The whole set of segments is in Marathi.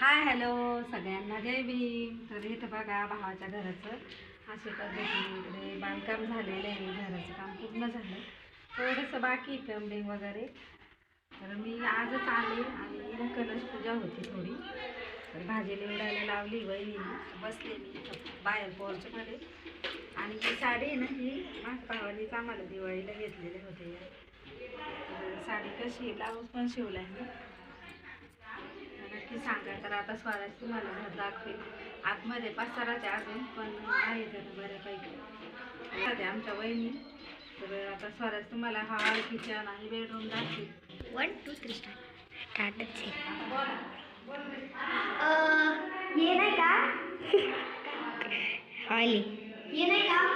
हाय हॅलो सगळ्यांना. जय भीम. तर इथं बघा भावाच्या घराचं असे पद्धतीने इकडे बांधकाम झालेलं आहे. घराचं काम पूर्ण झालं. थोडंसं बाकी प्लंबिंग वगैरे. तर मी आजच आले आणि कलश पूजा होती थोडी. तर भाजी निवडायला लावली वहिनी बसले मी बाहेर पोर्चमध्ये. आणि ही साडी ना ही माझ्या भावानेच आम्हाला दिवाळीला घेतलेले होते. साडी कशी ब्लाऊज पण शिवला आहे मी नक्की सांगा तर आता स्वराज तुम्हाला घर दाखवेल. आतमध्ये पसाराचे अजून पण आहे जण बऱ्यापैकी. सध्या आमच्या वहिनी. तर आता स्वराज तुम्हाला हॉल किचन आणि बेडरूम दाखवेल. वन टू थ्री स्टार्ट स्टार्टच आता बोला ये नाही का? आली. ये नाही का?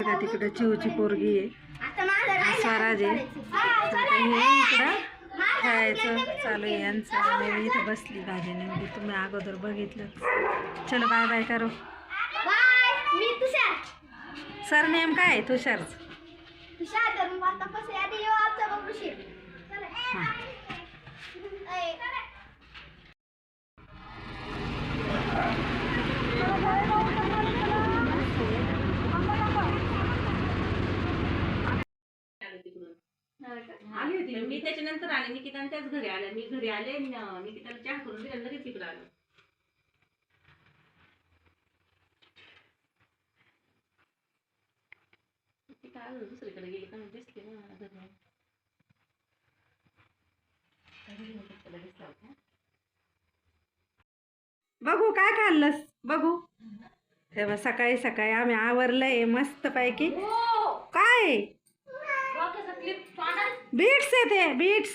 बघा तिकडं चिवची पोरगी आहे. स्वराज आहे तर चला, हे इकडं राहिलं. चालू आहे यांचं. मी इथं बसली भाजी निवडी तुम्ही अगोदर बघितलं. चलो बाय बाय करो. बाय मी तुषार. सर नेम काय तुषारच. हां. आली होती मी त्याच्यानंतर आले निकिता त्याच घरी आल्या. मी घरी आले न- निकिताला चहा करून दिला लगेच तिकडे आलो. आलं दुसरीकडे गेली का? दिसली ना मला घरी. बघू काय खाल्लंस? बघू. तेव्हा सकाळी सकाळी आम्ही आवरलंय मस्त पैकी काय? बीट्स आहे ते बीट्स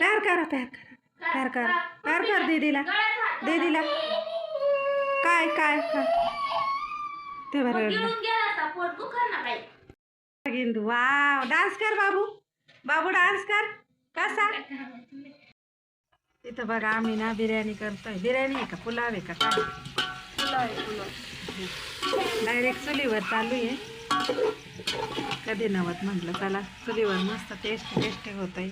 तयार करा तयार करा. तयार करा. तयार कर दीदीला. दीदीला. काय काय काय ते बरं गिंदू वाव. डान्स कर बाबू. बाबू डान्स कर. कसा? इथं बघा आम्ही ना बिर्याणी करतोय. बिर्याणी आहे का? पुलाव आहे का? काय पुलाव आहे पुलाव. डायरेक्ट चुलीवर चालू आहे. कधी नवत म्हटलं चला चुलीवर मस्त टेस्ट टेस्टी होत आहे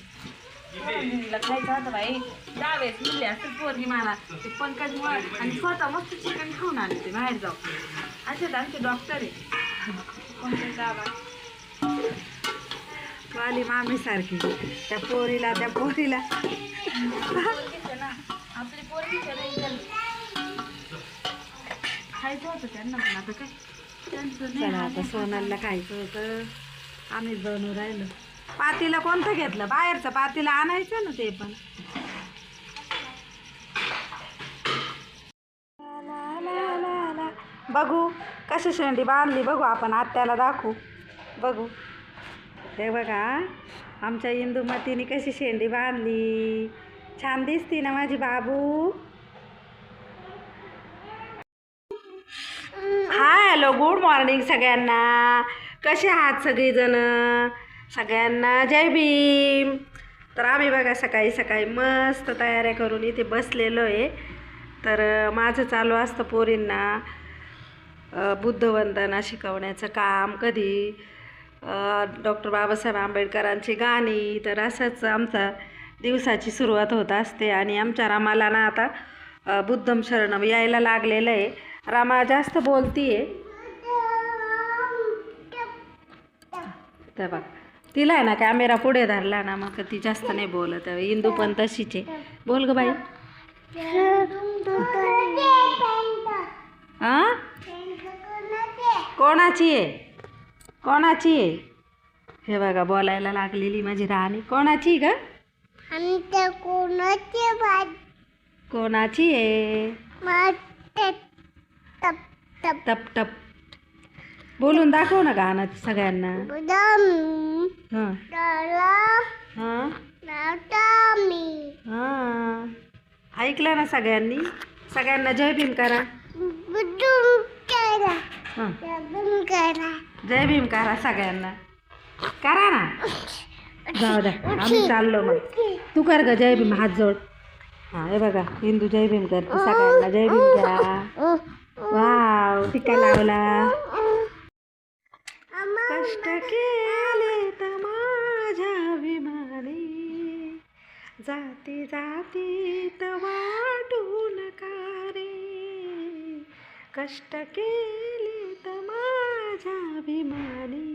मुलीला खायचं होतं बाई डावेस मुली असं पोरगी मला ते पंकज मुळे आणि स्वतः मस्त चिकन खाऊन आले ते बाहेर जाऊ असेच आमचे डॉक्टर आहे पंकज दाबा तू आली मामी सारखी त्या पोरीला त्या पोरीला. आपली पोरगी खायचं होतं त्यांना पण आता काय? चला आता खायचं होतं. आम्हीच बनवून राहिलो. पातीला कोणतं घेतलं? बाहेरचं पातीला आणायचं ना ते पण. बघू कशी शेंडी बांधली बघू आपण आत्याला दाखवू. बघू. हे बघा आमच्या इंदुमतीने कशी शेंडी बांधली. छान दिसती ना माझी बाबू हाय हॅलो गुड मॉर्निंग सगळ्यांना. कसे आहात सगळीजणं? सगळ्यांना जय भीम. तर आम्ही बघा सकाळी सकाळी मस्त तयाऱ्या करून इथे बसलेलो आहे. तर माझं चालू असतं पोरींना बुद्धवंदना शिकवण्याचं काम कधी. डॉक्टर बाबासाहेब आंबेडकरांची गाणी. तर असंच आमचा दिवसाची सुरुवात होत असते आणि आमच्या रामाला ना आता बुद्धम शरणम यायला लागलेलं आहे. रामा जास्त बोलतीये. तर बघ तिला आहे ना कॅमेरा पुढे धरला ना मग ती जास्त नाही बोलत. इंदू पण तशीच आहे. बोल ग बाई. हां कोणाची आहे? कोणाची आहे? हे बघा बोलायला लागलेली माझी राणी. कोणाची ग? आमच्या कोणाचे कोणाची आहे? माते टप टप. टप टप. बोलून दाखव ना गाणं सगळ्यांना. ऐकलं ना सगळ्यांनी? सगळ्यांना जय भीम करा. जय भीम करा सगळ्यांना. करा ना. जाऊ द्या. आम्ही चाललो मग. तू कर ग जय भीम हात जोड. हा हे बघा. हिंदू जय भीम करतो. सगळ्यांना जय भीम करा. वाव टिका लावला. कष्ट केले तर माझ्या जाती जाती तर वाटू नका रे कष्ट केले तर माझ्या अभिमानी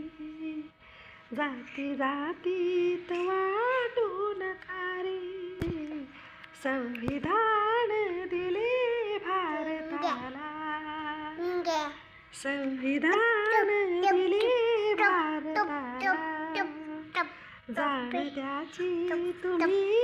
जाती जाती तर वाटू नका रे संविधान दिले भारताला. संविधान दिले भारताला जाण त्याची तुम्ही.